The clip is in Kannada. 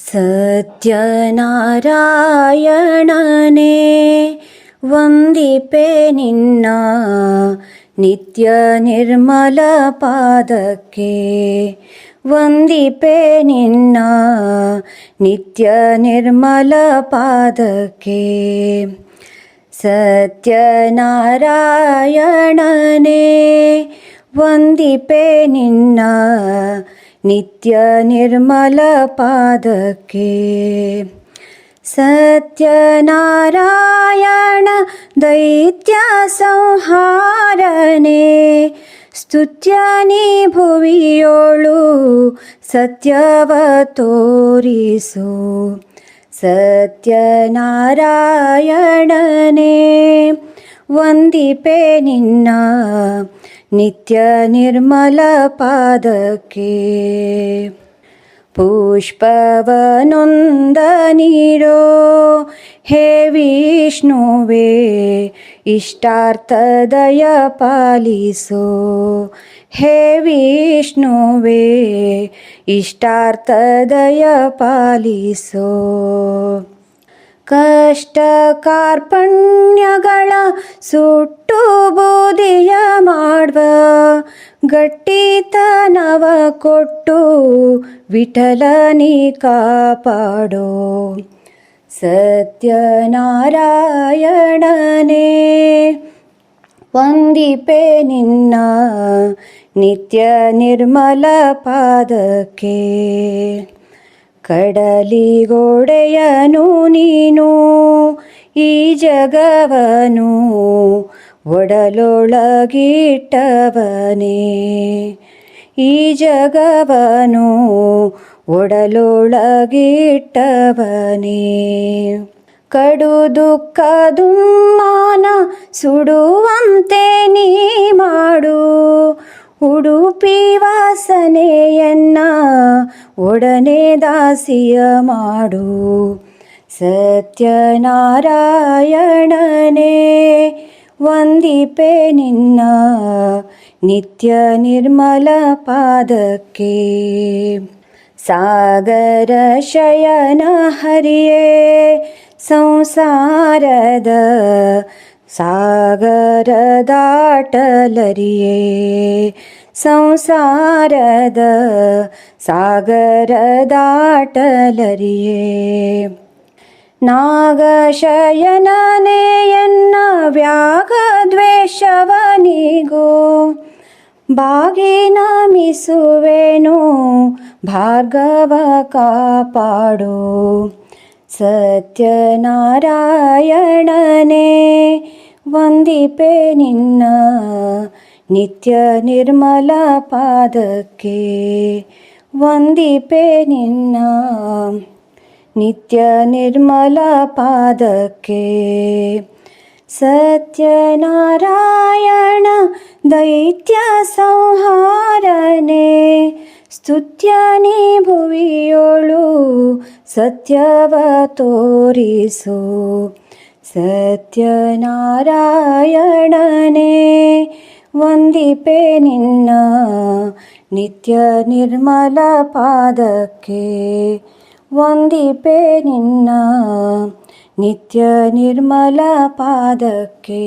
ಸತ್ಯನಾರಾಯಣನೇ ವಂದಿಪೆ ನಿನ್ನ ನಿತ್ಯ ನಿರ್ಮಲ ಪಾದಕ್ಕೆ ವಂದಿಪೆ ನಿನ್ನ ನಿತ್ಯ ನಿರ್ಮಲ ಪಾದಕ್ಕೆ ಸತ್ಯನಾರಾಯಣನೇ ವಂದಿಪೆ ನಿನ್ನ ನಿತ್ಯ ನಿರ್ಮಲ ಪಾದಕ್ಕೆ ಸತ್ಯನಾರಾಯಣ ದೈತ್ಯ ಸಂಹಾರನೆ. ಸ್ತುತ್ಯನಿ ಭುವಿಯೋಳು ಸತ್ಯವ ತೋರಿಸು. ಸತ್ಯನಾರಾಯಣನೇ ವಂದಿಪೆ ನಿನ್ನ नित्यनिर्मलपादके। पुष्पवनुन्दनीरो हे विष्णुवे इष्टार्तदय पालिसो हे विष्णुवे इष्टार्तदय पालिसु ಕಷ್ಟ ಕಾರ್ಪಣ್ಯಗಳ ಸುಟ್ಟು ಬೂದಿಯ ಮಾಡುವ. ಗಟ್ಟಿತನವ ಕೊಟ್ಟು ವಿಠಲನಿ ಕಾಪಾಡೋ. ಸತ್ಯನಾರಾಯಣನೇ, ವಂದಿಪೆ ನಿನ್ನ ನಿತ್ಯ ನಿರ್ಮಲ ಪಾದಕ್ಕೆ. ಕಡಲಿಗೊಡೆಯನು ನೀನು ಈ ಜಗವನು ಒಡಲೊಳಗಿಟ್ಟವನೇ. ಈ ಜಗವನು ಒಡಲೊಳಗಿಟ್ಟವನೇ. ಕಡು ದುಃಖ ದುಮ್ಮಾನ ಸುಡುವಂತೆ ನೀ ಮಾಡು ಉಡುಪಿ ವಾಸನೆಯನ್ನ ಒಡನೆ ದಾಸಿಯ ಮಾಡು. ಸತ್ಯನಾರಾಯಣನೇ, ವಂದಿಪೆ ನಿನ್ನ ನಿತ್ಯ ನಿರ್ಮಲ ಪಾದಕ್ಕೆ. ಸಾಗರ ಶಯನ ಹರಿಯೇ, ಸಂಸಾರದ ಸಾಗರ ದಾಟಲರಿಯೇ ಸಂಸಾರದ ಸಾಗರ ದಾಟಲರಿಯೇ ನಾಗಶಯನನೆಯನ್ನ ವ್ಯಾಗ ದ್ವೇಷವನಿಗೂ ಬಾಗಿ ನಮಿಸುವೆನು ಭಾರ್ಗವ ಕಾಪಾಡು ಸತ್ಯನಾರಾಯಣನೇ ವಂದಿಪೆ ನಿನ್ನ ನಿತ್ಯ ನಿರ್ಮಲ ಪಾದಕ್ಕೆ ವಂದಿಪೆ ನಿನ್ನ ನಿತ್ಯ ನಿರ್ಮಲ ಪಾದಕ್ಕೆ ಸತ್ಯನಾರಾಯಣ ದೈತ್ಯ ಸಂಹಾರನೆ ಸ್ತುತ್ಯನಿ ಭುವಿಯೋಳು ಸತ್ಯವ ತೋರಿಸು ಸತ್ಯನಾರಾಯಣನೇ ವಂದಿಪೆ ನಿನ್ನ ನಿತ್ಯ ನಿರ್ಮಲ ಪಾದಕ್ಕೆ ವಂದಿಪೆ ನಿನ್ನ ನಿತ್ಯ ನಿರ್ಮಲ ಪಾದಕ್ಕೆ